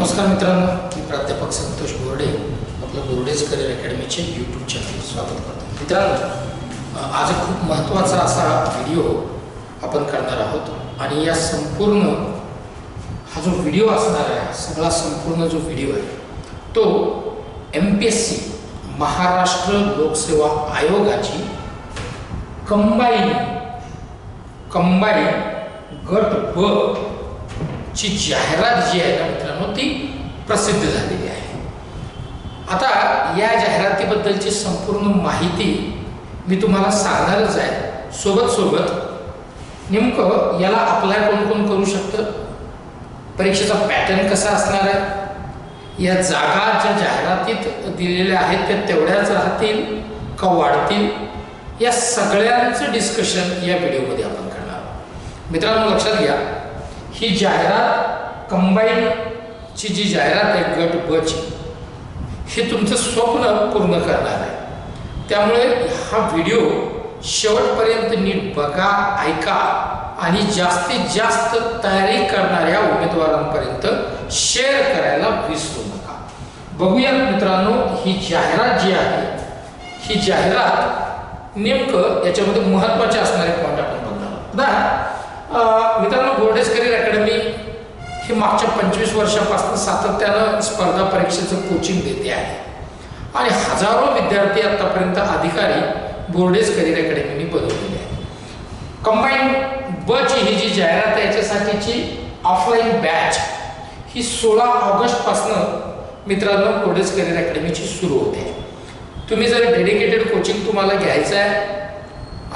नमस्कार मित्रांनो मी प्राध्यापक संतोष बोर्डे आपलं बोर्डेज करिअर अकॅडमीचे यूट्यूब चॅनल स्वागत करतो. मित्रांनो आज खूप महत्त्वाचा असा व्हिडिओ आपण करणार आहोत आणि या संपूर्ण हा जो व्हिडिओ असणार आहे सगळा संपूर्ण जो व्हिडिओ आहे तो M P S C Maharashtra लोकसेवा आयोगाची कंबाईन कंबाईन गट ब ची जाहिरात जी आहे ना मित्रांनो ती प्रसिद्ध झालेली आहे. आता या जाहिरातीबद्दलची संपूर्ण माहिती मी तुम्हाला सांगणारच आहे. सोबत सोबत नेमकं याला अप्लाय कोण कोण करू शकतं? परीक्षेचा पॅटर्न कसा असणार आहे? या जागा ज्या जाहिरातीत दिलेल्या आहेत त्या तेवढ्याच राहतील का वाढतील? या सगळ्यांचं डिस्कशन या व्हिडिओमध्ये आपण करणार मित्रांनो लक्षात घ्या. ही जाहिरात कंबाईनची जी जाहिरात आहे गट ब ची हे तुमचं स्वप्न पूर्ण करणार आहे. त्यामुळे हा व्हिडिओ शेवटपर्यंत नीट बघा ऐका आणि जास्तीत जास्त तयारी करणाऱ्या उमेदवारांपर्यंत शेअर करायला विसरू नका. बघूया मित्रांनो ही जाहिरात जी आहे ही जाहिरात नेमकं याच्यामध्ये महत्त्वाचे असणारे पॉईंट आपण बघणार आहोत. मित्रांनो गोल्डेज करिअर अकॅडमी ही मागच्या पंचवीस वर्षापासून सातत्यानं स्पर्धा परीक्षेचं कोचिंग देते आहे. आणि हजारो विद्यार्थी आतापर्यंत अधिकारी बोर्डेस करिअर अकॅडमीने बनवलेली आहे कंबाईन बच ही जी जाहिरात आहे याच्यासाठीची ऑफलाईन बॅच ही सोळा ऑगस्टपासनं मित्रांनो बोर्डेस करिअर अकॅडमीची सुरू होते. तुम्ही जर डेडिकेटेड कोचिंग तुम्हाला घ्यायचं आहे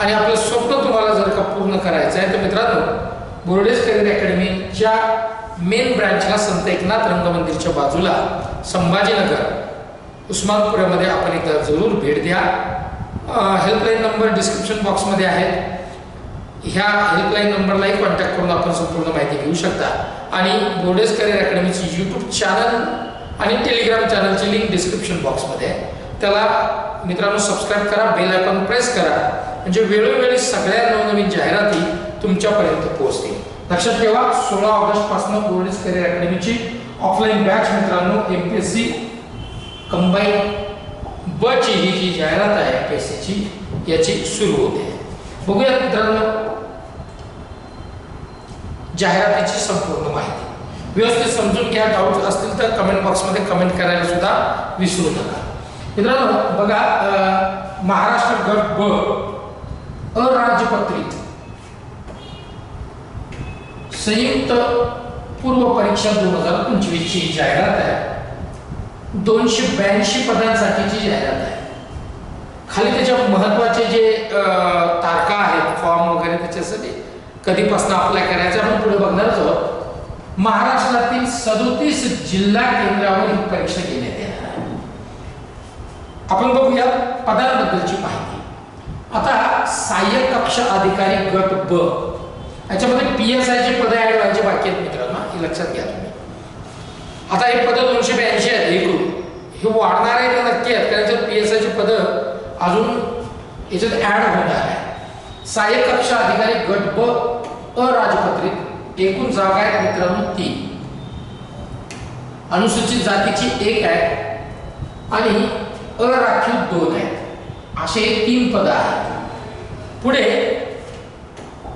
आणि आपलं स्वप्न तुम्हाला जर का पूर्ण करायचं आहे तर मित्रांनो बोर्डेज करिअर अकॅडमीच्या मेन ब्रँचला संत एकनाथ रंगमंदिरच्या बाजूला संभाजीनगर उस्मानपुरामध्ये आपण एकदा जरूर भेट द्या. हेल्पलाईन नंबर डिस्क्रिप्शन बॉक्समध्ये आहेत. ह्या हेल्पलाईन नंबरलाही कॉन्टॅक्ट करून आपण संपूर्ण माहिती घेऊ शकता. आणि बोर्डेज करिअर अकॅडमीची यूट्यूब चॅनल आणि टेलिग्राम चॅनलची लिंक डिस्क्रिप्शन बॉक्समध्ये आहे. त्याला मित्रांनो सबस्क्राईब करा बेल आयकॉन प्रेस करा. म्हणजे वेळोवेळी सगळ्या नवनवीन जाहिराती तुमच्यापर्यंत पोहोचतील. लक्षात ठेवा सोळा ऑगस्टपासून पोलीस करिअर अकॅडमीची ऑफलाईन बॅच मित्रांनो M P S C combine ब ची ही जी जाहिरात आहे एम पी एस सीची याची सुरू होते. बघूयात मित्रांनो जाहिरातीची संपूर्ण माहिती. व्यवस्थित समजून घ्या डाऊट असतील तर कमेंट बॉक्समध्ये कमेंट करायला सुद्धा विसरू नका. मित्रांनो बघा महाराष्ट्र गट ब अराजपत्रित संयुक्त पूर्व परीक्षा दोन हजार पंचवीस ची जाहिरात आहे. दोनशे ब्याऐंशी पदांसाठीची जाहिरात आहे. खाली त्याच्या महत्त्वाचे जे तारखा आहेत फॉर्म वगैरे त्याच्यासाठी कधीपासून अप्लाय करायचं आपण पुढे बघणारच आहोत. महाराष्ट्रातील सदोतीस जिल्हा केंद्रावर ही परीक्षा घेण्यात येणार आहे. आपण बघूया पदांबद्दलची माहिती. आता सहाय्यक कक्ष अधिकारी गट ब. याच्यामध्ये पी एस आयचे पद ऍड व्हायचे बाकी आहेत मित्रांनो. हे लक्षात घ्या तुम्ही. आता हे पद दोनशे ब्याऐंशी आहेत एकूण. हे वाढणार आहे का नक्की आहेत? कारण याच्यात पी एस आयचे पद अजून याच्यात ऍड होणार आहे सहाय्यक कक्ष अधिकारी गट ब अराजपत्रित. एकूण जागा आहेत मित्रांनो तीन. अनुसूचित जातीची एक आहे आणि अराखीव दोन आहेत. असे तीन पद आहेत. पुढे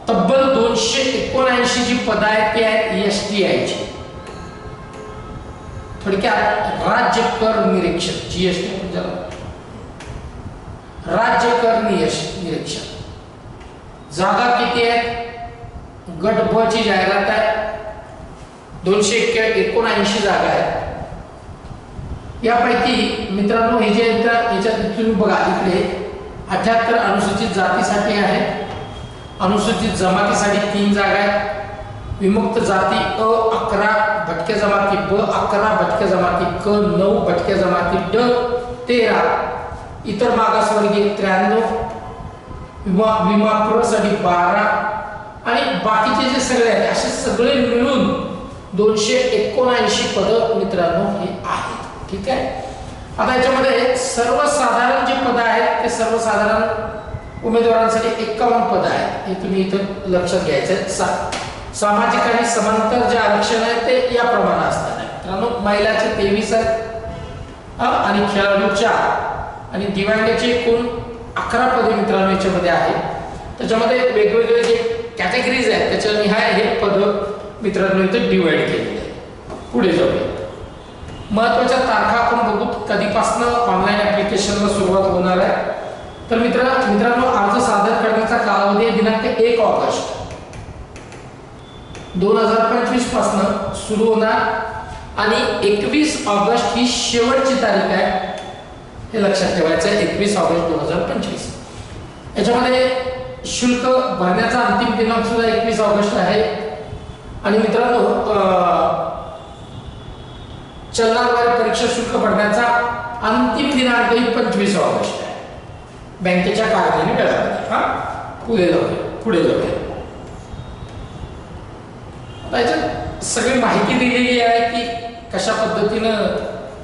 तब्बल दोनशे एकोणऐंशी जी पद आहेत ती आहेत एस टी आयची थोडक्यात राज्य कर निरीक्षक जीएसटी म्हणजे राज्य कर नियश निरीक्षक. जागा किती आहेत? गट ब ची जाहिरात आहे. दोनशे एकोणऐंशी जागा आहेत. यापैकी मित्रांनो हे जे याच्यात तुम्ही बघा इकडे अठ्याहत्तर अनुसूचित जातीसाठी आहे. अनुसूचित जमातीसाठी तीन जागा आहेत. विमुक्त जाती अ अकरा भटक्या जमाती ब अकरा भटक्या जमाती क नऊ भटक्या जमाती ड तेरा. इतर मागासवर्गीय त्र्याण्णव. विमा विमा बारा. आणि बाकीचे जे सगळे आहेत असे सगळे मिळून दोनशे एकोणऐंशी पदं मित्रांनो हे आहेत. ठीक आहे? आता याच्यामध्ये सर्वसाधारण जे पद आहेत ते सर्वसाधारण उमेदवारांसाठी एक्कावन्न पद आहेत. हे तुम्ही इथं लक्षात घ्यायचं आहे. सा सामाजिक आणि समांतर जे आरक्षण आहे ते या प्रमाणे असतात. मित्रांनो महिलाचे तेवीस आहेत आणि खेळाडू चार. आणि दिव्यांगाचे एकूण अकरा पदे मित्रांनो याच्यामध्ये आहे त्याच्यामध्ये वेगवेगळे जे कॅटेगरीज आहेत त्याच्या निहाय हे पद मित्रांनो इथे डिवाइड केलेले आहे पुढे जाऊया. महत्त्वाच्या तारखा आपण बघू. कधीपासून ऑनलाईन ऍप्लिकेशनला सुरुवात होणार आहे. तर मित्र मित्रांनो अर्ज सादर करण्याचा कालावधी आहे दिनांक एक ऑगस्ट. दोन हजार पंचवीस पासनं सुरू होणार आणि एकवीस ऑगस्ट ही शेवटची तारीख आहे. हे लक्षात ठेवायचं आहे एकवीस ऑगस्ट दोन हजार पंचवीस. याच्यामध्ये शुल्क भरण्याचा अंतिम दिनांक सुद्धा एकवीस ऑगस्ट आहे. आणि मित्रांनो चलनाद्वारे परीक्षा शुल्क भरण्याचा अंतिम दिनांकही पंचवीस ऑगस्ट आहे. बँकेच्या कागदाने वेळापत्रक हा? पुढे जाऊया. पुढे जाऊया. त्याच्यात सगळी माहिती दिलेली आहे की कशा पद्धतीनं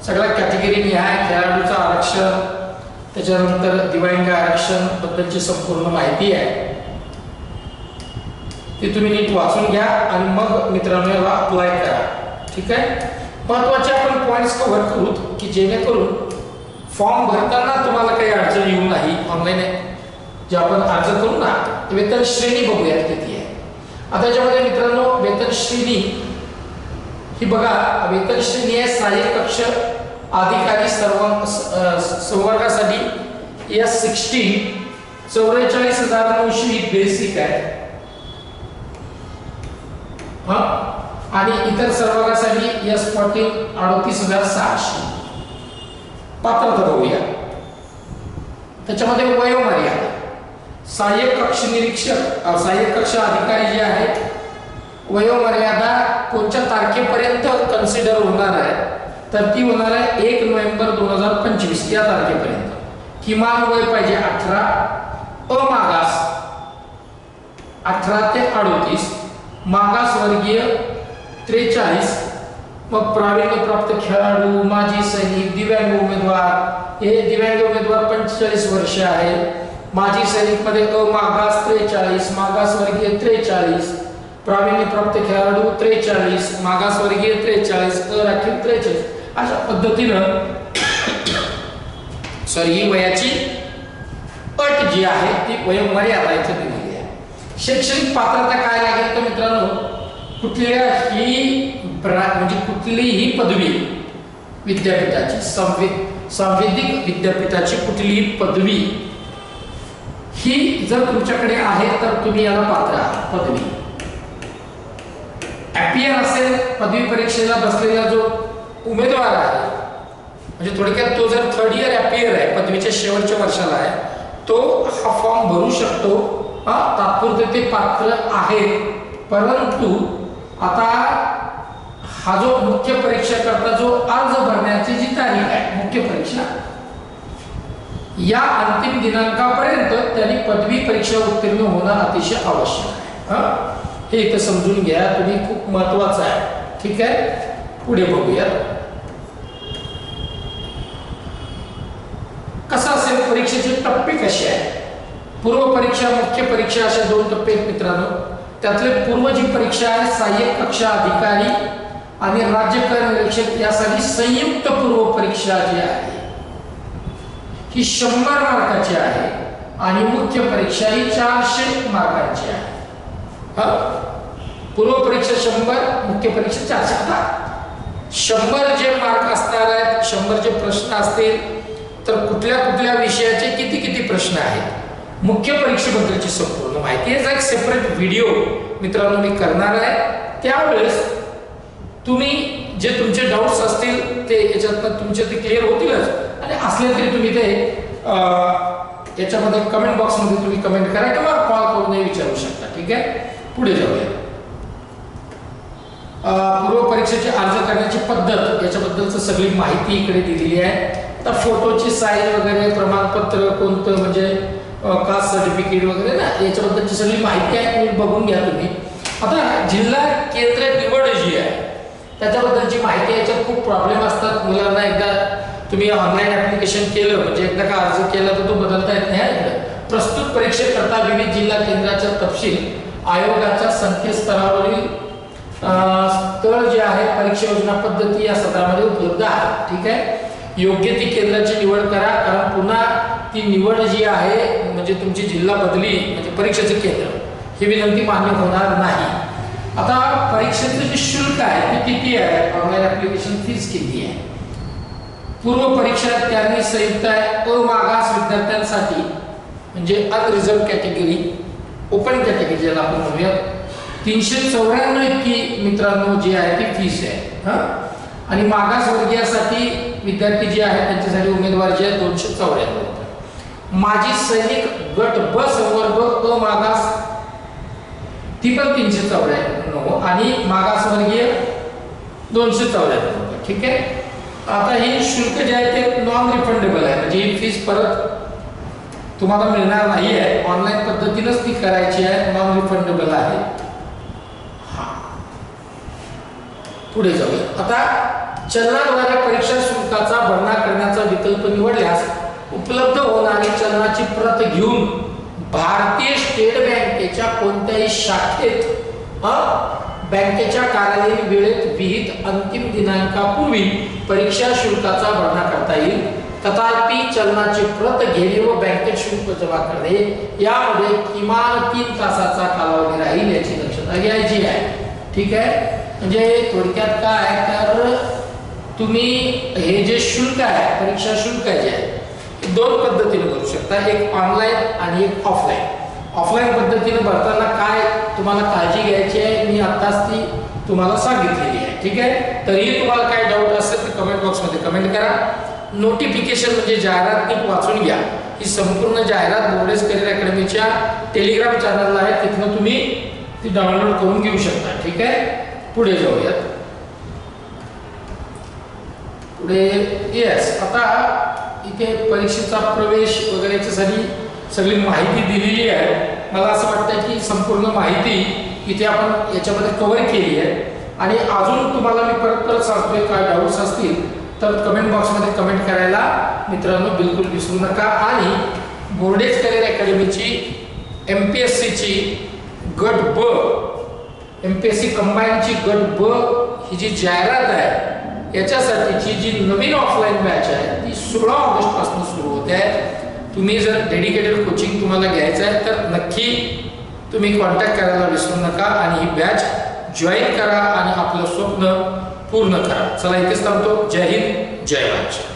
सगळ्या कॅटेगरी निहाय खेळाडूचं आरक्षण त्याच्यानंतर दिव्यांग आरक्षण बद्दलची संपूर्ण माहिती आहे. ती तुम्ही नीट वाचून घ्या आणि मग मित्रांनो याला अप्लाय करा. ठीक आहे? महत्त्वाचे आपण पॉईंट्स कव्हर करू की जेणेकरून फॉर्म भरताना तुम्हाला काही अडचण येऊ नाही ऑनलाईन जे आपण अर्ज करू ना वेतन श्रेणी बघूयात किती आहे. आता याच्यामध्ये मित्रांनो वेतन श्रेणी ही बघा वेतन श्रेणी आहे सहाय्यक कक्ष अधिकारी सर्व संवर्गासाठी. एस सिक्स्टीन चौवेचाळीस हजार नऊशे ही बेसिक आहे. हा? आणि इतर सहभागासाठी एस फोर्टीन अडतीस हजार सहाशे. पात्रता बघूया. त्याच्यामध्ये वयोमर्यादा. सहाय्यक कक्ष निरीक्षक सहाय्यक कक्ष अधिकारी जे आहेत वयोमर्यादा कोणत्या तारखेपर्यंत कन्सिडर होणार आहे तर ती होणार आहे एक नोव्हेंबर दोन हजार पंचवीस या तारखेपर्यंत. किमान वय पाहिजे अठरा अमागास अठरा ते अडोतीस मागासवर्गीय त्रेचाळीस. मग प्राविण्यप्राप्त खेळाडू माजी सैनिक दिव्यांग उमेदवार. हे दिव्यांग उमेदवार पंचेचाळीस वर्ष आहे माजी सैनिकमध्ये अमागास त्रेचाळीस मागासवर्गीय त्रेचाळीस. प्राविण्यप्राप्त खेळाडू त्रेचाळीस मागासवर्गीय त्रेचाळीस अराखीव त्रेचाळीस. अशा पद्धतीनं सॉरी ही वयाची अट जी आहे ती वयोमर्यादा इथे दिलेली आहे. शैक्षणिक पात्रता काय लागेल तर मित्रांनो? कुठल्याही प्रा म्हणजे कुठलीही पदवी विद्यापीठाची संवि संवेदिक विद्यापीठाची कुठलीही पदवी ही जर तुमच्याकडे आहे तर तुम्ही याला पात्र आहात पदवी. ॲपियर असेल पदवी परीक्षेला बसलेला जो उमेदवार आहे म्हणजे थोडक्यात तो जर थर्ड इयर ॲपियर आहे पदवीच्या शेवटच्या वर्षाला आहे तो हा फॉर्म भरू शकतो. हा तात्पुरते ते पात्र आहे. परंतु आता हा जो मुख्य परीक्षा करता जो अर्ज भरण्याची जी तारीख आहे मुख्य परीक्षा या अंतिम दिनांकापर्यंत त्यांनी पदवी परीक्षा उत्तीर्ण होणं अतिशय आवश्यक आहे. हा? हे इथं समजून घ्या तुम्ही खूप महत्वाचं आहे. ठीक आहे? पुढे बघूया. कसा असेल परीक्षेचे टप्पे कसे आहेत पूर्व परीक्षा मुख्य परीक्षा अशा दोन टप्पे आहेत मित्रांनो. त्यातले पूर्व जी परीक्षा आहे सहाय्यक कक्षा अधिकारी आणि राज्य कर निरीक्षक यासाठी संयुक्त पूर्व परीक्षा जी आहे ही शंभर मार्काची आहे आणि मुख्य परीक्षा ही चारशे मार्काची आहे. पूर्व परीक्षा शंभर मुख्य परीक्षा चारशे. आता शंभर जे मार्क असणार आहेत शंभर जे प्रश्न असतील तर कुठल्या कुठल्या विषयाचे किती किती प्रश्न आहेत? मुख्य परीक्षेबद्दलची संपूर्ण माहिती याचा एक सेपरेट व्हिडिओ मित्रांनो मी करणार आहे. त्यावेळेस तुम्ही जे तुमचे डाऊट्स असतील ते याच्यातनं तुमचे ते क्लिअर होतीलच. आणि असले तरी तुम्ही ते याच्यामध्ये कमेंट बॉक्समध्ये तुम्ही कमेंट करा किंवा कॉल करूनही विचारू शकता. ठीक आहे? पुढे जाऊया. पूर्व परीक्षेचे अर्ज करण्याची पद्धत याच्याबद्दलच सगळी माहिती इकडे दिलेली आहे. तर फोटोची साईज वगैरे प्रमाणपत्र कोणतं म्हणजे कास्ट सर्टिफिकेट वगैरे ना याच्याबद्दलची सगळी माहिती आहे तुम्ही बघून घ्या तुम्ही. आता जिल्हा केंद्र निवड जी आहे त्याच्याबद्दलची माहिती आहे. याच्यात खूप प्रॉब्लेम असतात. मुलांना एकदा तुम्ही ऑनलाईन ऍप्लिकेशन केलं म्हणजे एकदा का अर्ज केला तर तो बदलता येत नाही प्रस्तुत परीक्षेकरता विविध जिल्हा केंद्राचा तपशील आयोगाच्या संकेतस्थळावरील स्थळ जे आहे परीक्षा योजना पद्धती या सत्रामध्ये उपलब्ध आहे ठीक आहे? योग्य ती केंद्राची निवड करा कारण पुन्हा ती निवड जी आहे म्हणजे तुमची जिल्हा बदली म्हणजे परीक्षेचं केंद्र ही विनंती मान्य होणार नाही. आता परीक्षेचं जे शुल्क आहे ते किती आहे? ऑनलाईन ऍप्लिकेशन फीस किती आहे? पूर्व परीक्षा त्यांनी संयुक्त आहे अमागास विद्यार्थ्यांसाठी म्हणजे अनरिझर्व कॅटेगरी ओपन कॅटेगरी ज्याला आपण म्हणूया तीनशे चौऱ्याण्णव इतकी मित्रांनो जी आहे ती फीस आहे. हा? आणि मागासवर्गीयासाठी विद्यार्थी जे आहेत त्यांच्यासाठी उमेदवार जे आहेत दोनशे चौऱ्याण्णव. माझी सैनिक गट ब संवर्ग मागास ती पण तीनशे चौऱ्याण्णव आणि मागासवर्गीय दोनशे चौऱ्याण्णव. ठीक आहे? आता हे शुल्क जे आहे ते नॉन रिफंडेबल आहे. म्हणजे ही फीस परत तुम्हाला मिळणार नाही आहे. ऑनलाईन पद्धतीनंच ती करायची आहे. नॉन रिफंडेबल आहे. हा. पुढे जाऊया. आता चलनाद्वारे परीक्षा शुल्काचा भरणा करण्याचा विकल्प निवडल्यास उपलब्ध होणारी चलनाची प्रत घेऊन भारतीय स्टेट बँकेच्या कोणत्याही शाखेत बँकेच्या कार्यालयीन वेळेत विहित अंतिम दिनांकापूर्वी परीक्षा शुल्काचा भरणा करता येईल. तथापि चलनाची प्रत घेणे व बँकेत शुल्क जमा करणे यामध्ये किमान तीन तासाचा कालावधी राहील याची दक्षता घ्यायची आहे. ठीक आहे? म्हणजे थोडक्यात काय तर तुम्ही हे जे शुल्क आहे परीक्षा शुल्क आहे जे आहे दोन पद्धतीने भरू शकता. एक ऑनलाईन आणि एक ऑफलाईन ऑफलाईन पद्धतीने भरताना काय तुम्हाला काळजी घ्यायची आहे मी आत्ताच ती तुम्हाला सांगितलेली आहे. ठीक आहे? तरीही तुम्हाला काय डाऊट असेल तर कमेंट बॉक्समध्ये कमेंट करा. नोटिफिकेशन म्हणजे जाहिरात नीट वाचून घ्या. ही संपूर्ण जाहिरात बोर्डेस करिअर अकॅडमीच्या टेलिग्राम चॅनलला आहे. तिथनं तुम्ही ती डाउनलोड करून घेऊ शकता. ठीक आहे? पुढे जाऊयात. पुढे येस आता तिथे परीक्षेचा प्रवेश वगैरे याच्यासाठी सगळी माहिती दिलेली आहे. मला असं वाटतं की संपूर्ण माहिती इथे आपण याच्यामध्ये कव्हर केली आहे. आणि अजून तुम्हाला मी परत परत सांगतोय काय डाऊट्स असतील तर कमेंट बॉक्समध्ये कमेंट करायला मित्रांनो बिलकुल विसरू नका. आणि बोर्डेज करिअर अकॅडमीची एम पी एस सीची गट ब एम पी एस सी कंबाईनची गट ब ही जी जाहिरात आहे याच्यासाठीची जी नवीन ऑफलाईन बॅच आहे ती सोळा ऑगस्टपासून सुरू होते आहे तुम्ही जर डेडिकेटेड कोचिंग तुम्हाला घ्यायचं आहे तर नक्की तुम्ही कॉन्टॅक्ट करायला विसरू नका आणि ही बॅच जॉईन करा आणि आपलं स्वप्न पूर्ण करा चला इथेच थांबतो जय हिंद जय महाराष्ट्र